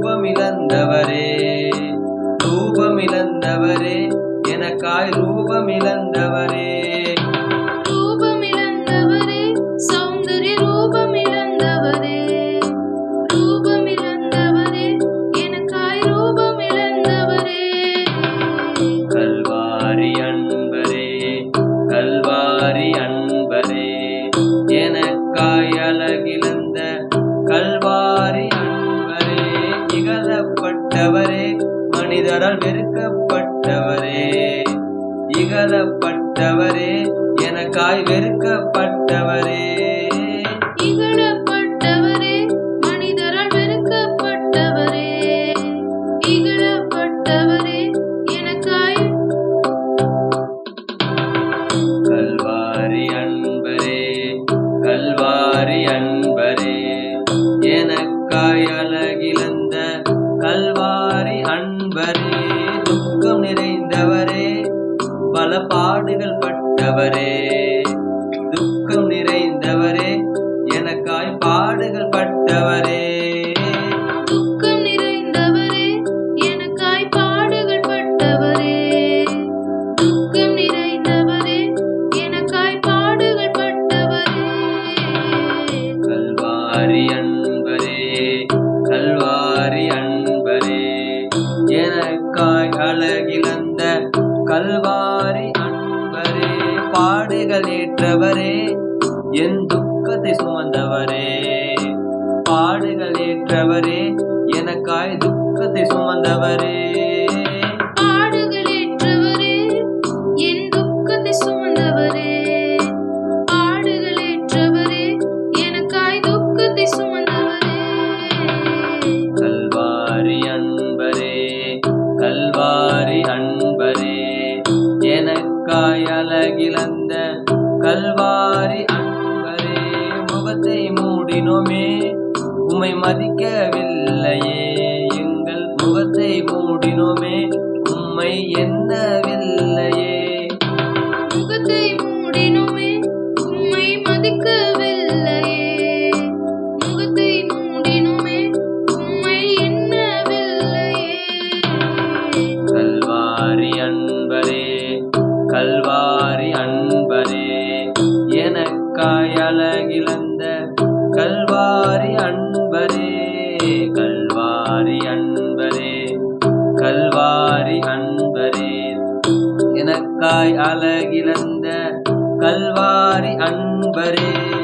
ரூபமிழந்தவரே ரூபமிழந்தவரே எனக்காய் ரூபமிழந்தவரே. கல்வாரி அன்பரே கல்வாரி இகழப்பட்டவரே மனிதரால் வெறுக்கப்பட்டவரே. இகழப்பட்டவரே எனக்காய் வெறுக்கப்பட்டவரே. பட்டவரே துக்கம் நிறைந்தவரே எனக்காய் பாடுகள் பட்டவரே. துக்கம் நிறைந்தவரே எனக்காய் பாடுகள் பட்டவரே. துக்கம் நிறைந்தவரே எனக்காய் பாடுகள் பட்டவரே. கல்வாரி அன்பரே கல்வாரி அன்பரே எனக்காய் அழகிழந்த அன்பரே பாடுகள் ஏற்றவரே என் துக்கத்தை சுமந்தவரே. பாடுகள் ஏற்றவரே எனக்காய் துக்கத்தை சுமந்தவரே. அழகிழந்த கல்வாரி அன்பரே முகத்தை மூடினோமே உம்மை மதிக்கவில்லையே எங்கள் முகத்தை மூடினோமே உம்மை என்னவில்லையே முகத்தை மூடினோமே கல்வாரி அன்பரே கல்வாரி அன்பரே. எனக்காய் அழகிழந்த கல்வாரி அன்பரே.